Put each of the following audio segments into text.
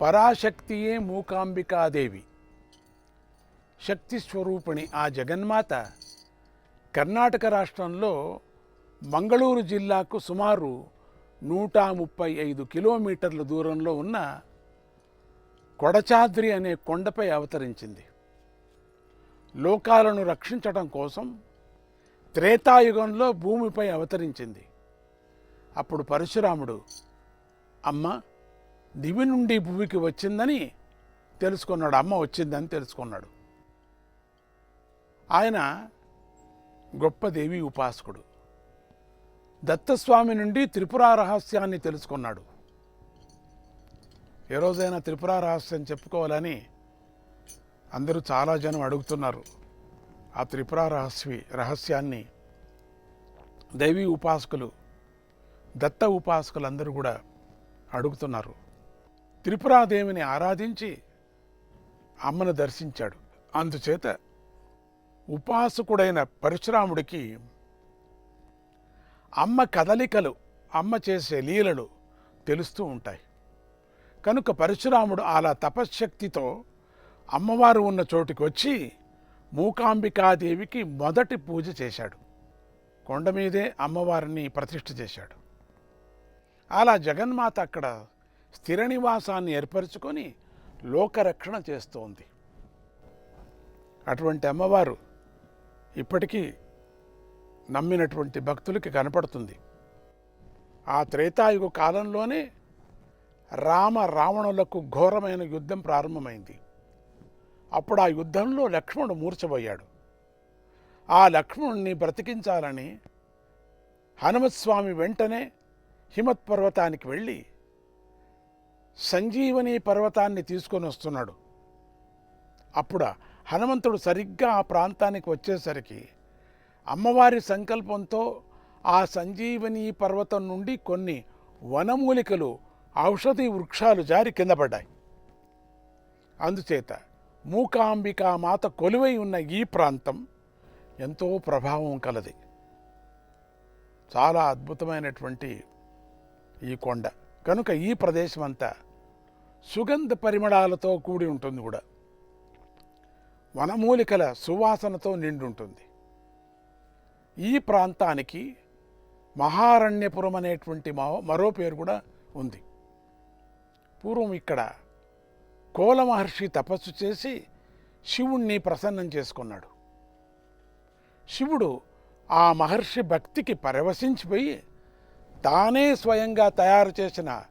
పరాశక్తియే మూకాంబికాదేవి. శక్తి స్వరూపిణి ఆ జగన్మాత కర్ణాటక రాష్ట్రంలో మంగళూరు జిల్లాకు సుమారు నూట ముప్పై ఐదు కిలోమీటర్ల దూరంలో ఉన్న కొడచాద్రి అనే కొండపై అవతరించింది. లోకాలను రక్షించటం కోసం త్రేతాయుగంలో భూమిపై అవతరించింది. అప్పుడు పరశురాముడు అమ్మ దివి నుండి భూమికి వచ్చిందని తెలుసుకున్నాడు. అమ్మ వచ్చిందని తెలుసుకున్నాడు. ఆయన గొప్ప దేవి ఉపాసకుడు. దత్తస్వామి నుండి త్రిపుర రహస్యాన్ని తెలుసుకున్నాడు. ఏ రోజైనా త్రిపుర రహస్యం చెప్పుకోవాలని అందరూ చాలా జనం అడుగుతున్నారు. ఆ త్రిపుర రహస్య రహస్యాన్ని దైవీ ఉపాసకులు దత్త ఉపాసకులు అందరూ కూడా అడుగుతున్నారు. త్రిపురాదేవిని ఆరాధించి అమ్మను దర్శించాడు. అందుచేత ఉపాసకుడైన పరశురాముడికి అమ్మ కదలికలు అమ్మ చేసే లీలలు తెలుస్తూ ఉంటాయి. కనుక పరశురాముడు అలా తపశ్శక్తితో అమ్మవారు ఉన్న చోటుకి వచ్చి మూకాంబికాదేవికి మొదటి పూజ చేశాడు. కొండ మీదే అమ్మవారిని ప్రతిష్ఠ చేశాడు. అలా జగన్మాత అక్కడ స్థిర నివాసాన్ని ఏర్పరచుకొని లోకరక్షణ చేస్తోంది. అటువంటి అమ్మవారు ఇప్పటికీ నమ్మినటువంటి భక్తులకి కనపడుతుంది. ఆ త్రేతాయుగ కాలంలోనే రామ రావణులకు ఘోరమైన యుద్ధం ప్రారంభమైంది. అప్పుడు ఆ యుద్ధంలో లక్ష్మణుడు మూర్చబోయాడు ఆ లక్ష్మణుణ్ణి బ్రతికించాలని హనుమత్స్వామి వెంటనే హిమత్ పర్వతానికి వెళ్ళి సంజీవని పర్వతాన్ని తీసుకొని వస్తున్నాడు. అప్పుడు హనుమంతుడు సరిగ్గా ఆ ప్రాంతానికి వచ్చేసరికి అమ్మవారి సంకల్పంతో ఆ సంజీవని పర్వతం నుండి కొన్ని వనమూలికలు ఔషధి వృక్షాలు జారి కింద పడ్డాయి. అందుచేత మూకాంబికా మాత కొలువై ఉన్న ఈ ప్రాంతం ఎంతో ప్రభావం కలది. చాలా అద్భుతమైనటువంటి ఈ కొండ. కనుక ఈ ప్రదేశం అంతా సుగంధ పరిమళాలతో కూడి ఉంటుంది కూడా. వనమూలికల సువాసనతో నిండి ఉంటుంది ఈ ప్రాంతానికి మహారణ్యపురం అనేటువంటి మరో పేరు కూడా ఉంది. పూర్వం ఇక్కడ కోల మహర్షి తపస్సు చేసి శివుణ్ణి ప్రసన్నం చేసుకున్నాడు. శివుడు ఆ మహర్షి భక్తికి పరవశించిపోయి తానే స్వయంగా తయారు చేసిన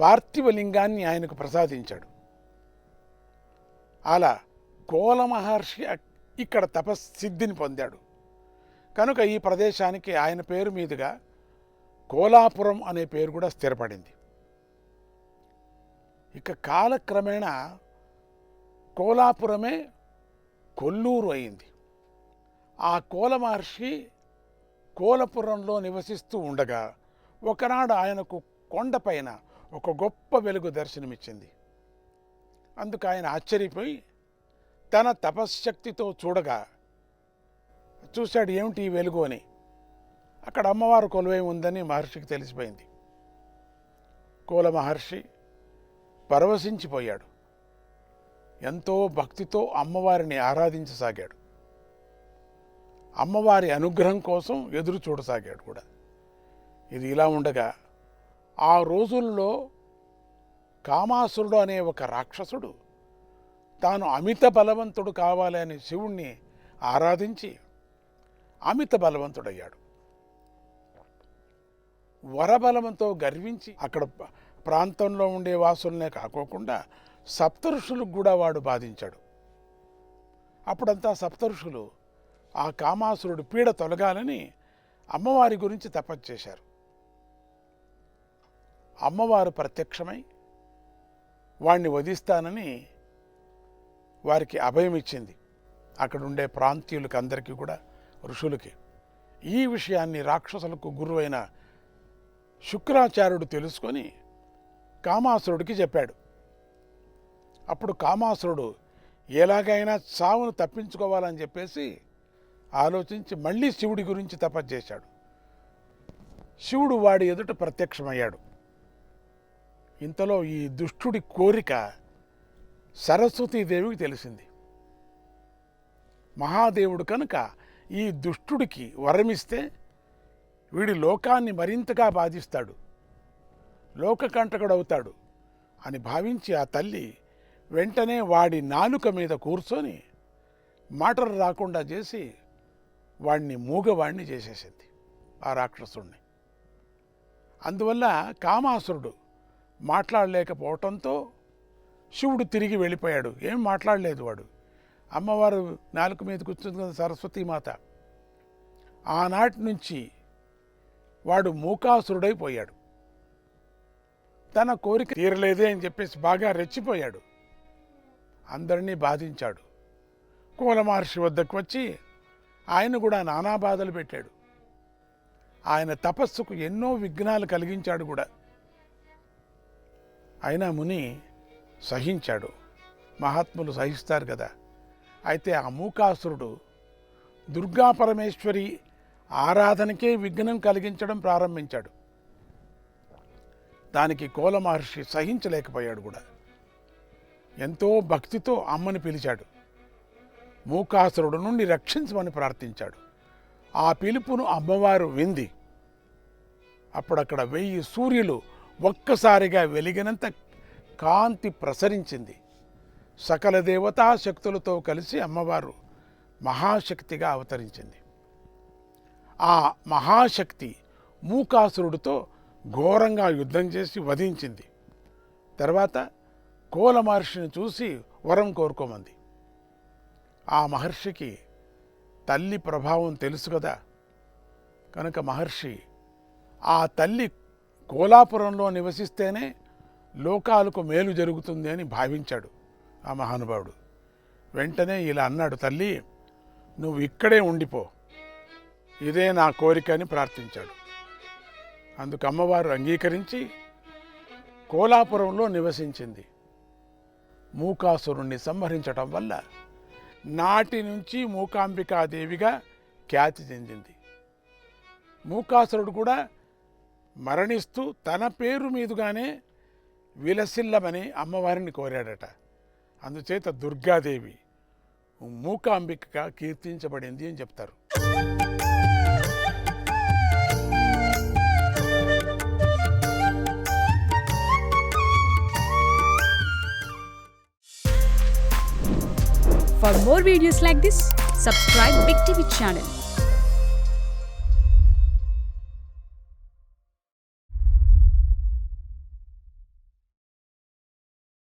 పార్థివ లింగాన్ని ఆయనకు ప్రసాదించాడు. అలా కోల మహర్షి ఇక్కడ తపస్సిద్ధిని పొందాడు. కనుక ఈ ప్రదేశానికి ఆయన పేరు మీదుగా కోలాపురం అనే పేరు కూడా స్థిరపడింది. ఇక కాలక్రమేణా కోలాపురమే కొల్లూరు అయింది. ఆ కోల మహర్షి కోలపురంలో నివసిస్తూ ఉండగా ఒకనాడు ఆయనకు కొండపైన ఒక గొప్ప వెలుగు దర్శనమిచ్చింది. అందుకు ఆయన ఆశ్చర్యపోయి తన తపశ్శక్తితో చూడగా చూశాడు ఏమిటి ఈ వెలుగు అని. అక్కడ అమ్మవారు కొలువై ఉందని మహర్షికి తెలిసిపోయింది. కోల మహర్షి పరవశించిపోయాడు. ఎంతో భక్తితో అమ్మవారిని ఆరాధించసాగాడు. అమ్మవారి అనుగ్రహం కోసం ఎదురు చూడసాగాడు కూడా. ఇది ఇలా ఉండగా ఆ రోజుల్లో కామాసురుడు అనే ఒక రాక్షసుడు తాను అమిత బలవంతుడు కావాలని శివుణ్ణి ఆరాధించి అమిత బలవంతుడయ్యాడు. వరబలంతో గర్వించి అక్కడ ప్రాంతంలో ఉండే వాసులనే కాకోకుండా సప్తఋషులకు కూడా వాడు బాధించాడు. అప్పుడంతా సప్తఋషులు ఆ కామాసురుడు పీడ తొలగాలని అమ్మవారి గురించి తపస్సు చేశారు. అమ్మవారు ప్రత్యక్షమై వాణ్ణి వధిస్తానని వారికి అభయం ఇచ్చింది. అక్కడ ఉండే ప్రాంతీయులకి అందరికీ కూడా ఋషులకి. ఈ విషయాన్ని రాక్షసులకు గురువైన శుక్రాచార్యుడు తెలుసుకొని కామాసురుడికి చెప్పాడు. అప్పుడు కామాసురుడు ఎలాగైనా చావును తప్పించుకోవాలని చెప్పేసి ఆలోచించి మళ్ళీ శివుడి గురించి తపస్సు చేశాడు. శివుడు వాడి ఎదుట ప్రత్యక్షమయ్యాడు. ఇంతలో ఈ దుష్టుడి కోరిక సరస్వతీదేవికి తెలిసింది. మహాదేవుడు కనుక ఈ దుష్టుడికి వరమిస్తే వీడి లోకాన్ని మరింతగా బాధిస్తాడు లోకకంటకుడవుతాడు అని భావించి ఆ తల్లి వెంటనే వాడి నాలుక మీద కూర్చొని మాటలు రాకుండా చేసి వాడిని మూగవాణ్ణి చేసేసింది ఆ రాక్షసుణ్ణి. అందువల్ల కామాసురుడు మాట్లాడలేకపోవటంతో శివుడు తిరిగి వెళ్ళిపోయాడు. ఏం మాట్లాడలేదు వాడు. అమ్మవారు నాలుక మీద కూర్చుంది కదా సరస్వతీమాత ఆనాటి నుంచి వాడు మూకాసురుడైపోయాడు. తన కోరిక తీరలేదే అని చెప్పేసి బాగా రెచ్చిపోయాడు. అందరినీ బాధించాడు. కూల మహర్షి వద్దకు వచ్చి ఆయన కూడా నానా బాధలు పెట్టాడు. ఆయన తపస్సుకు ఎన్నో విఘ్నాలు కలిగించాడు కూడా. అయినా ముని సహించాడు. మహాత్ములు సహిస్తారు కదా. అయితే ఆ మూకాసురుడు దుర్గా పరమేశ్వరి ఆరాధనకే విఘ్నం కలిగించడం ప్రారంభించాడు. దానికి కోల మహర్షి సహించలేకపోయాడు కూడా. ఎంతో భక్తితో అమ్మని పిలిచాడు. మూకాసురుడు నుండి రక్షించమని ప్రార్థించాడు. ఆ పిలుపును అమ్మవారు వింది. అప్పుడక్కడ వెయ్యి సూర్యులు ఒక్కసారిగా వెలిగినంత కాంతి ప్రసరించింది. సకల దేవతా శక్తులతో కలిసి అమ్మవారు మహాశక్తిగా అవతరించింది. ఆ మహాశక్తి మూకాసురుడితో ఘోరంగా యుద్ధం చేసి వధించింది. తర్వాత కోల మహర్షిని చూసి వరం కోరుకోమంది. ఆ మహర్షికి తల్లి ప్రభావం తెలుసు కదా. కనుక మహర్షి ఆ తల్లి కోలాపురంలో నివసిస్తేనే లోకాలకు మేలు జరుగుతుంది అని భావించాడు ఆ మహానుభావుడు. వెంటనే ఇలా అన్నాడు తల్లి నువ్వు ఇక్కడే ఉండిపో. ఇదే నా కోరిక అని ప్రార్థించాడు. అందుకు అమ్మవారు అంగీకరించి కోలాపురంలో నివసించింది. మూకాసురుణ్ణి సంహరించటం వల్ల నాటి నుంచి మూకాంబికాదేవిగా ఖ్యాతి చెందింది. మూకాసురుడు కూడా మరణిస్తూ తన పేరు మీదుగానే విలసిల్లమని అమ్మవారిని కోరాడట. అందుచేత దుర్గాదేవి మూకాంబికగా కీర్తించబడింది అని చెప్తారు. For more videos like this, subscribe Big TV channel.